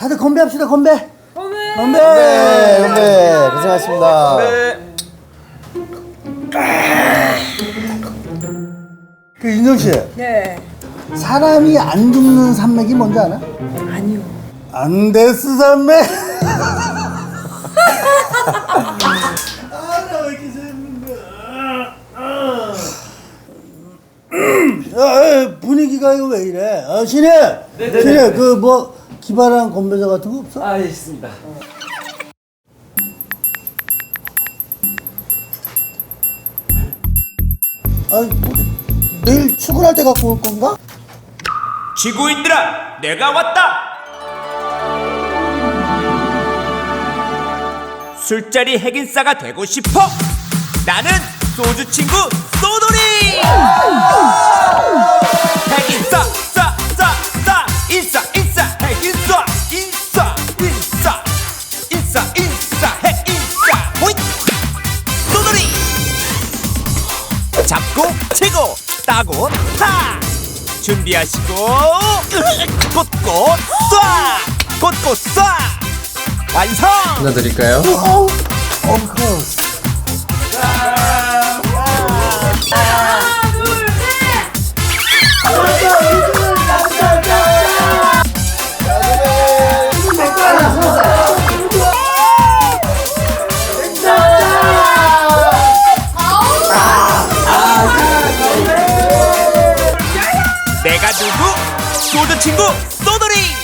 다들 건배합시다 건배. 건배. 네, 네, 고생하셨습니다. 그 윤정 씨, 네 사람이 안 죽는 산맥이 뭔지 알아? 아니요 안데스 산맥. 아나 왜 이렇게 재밌는 거야? 야, 분위기가 이거 왜 이래? 어, 신혜, 신혜, 그 뭐 기발한 건배사 같은 거 없어? 아, 예, 있습니다. 아니, 뭐, 내일 출근할 때 갖고 올 건가? 지구인들아, 내가 왔다. 술자리 핵인싸가 되고 싶어. 나는 소주 친구 잡고 치고 따고 타 준비하시고 곧곧 쏴 곧곧 쏴 완성 하나 드릴까요? Of course. 내가 누구? 소드 친구 소돌이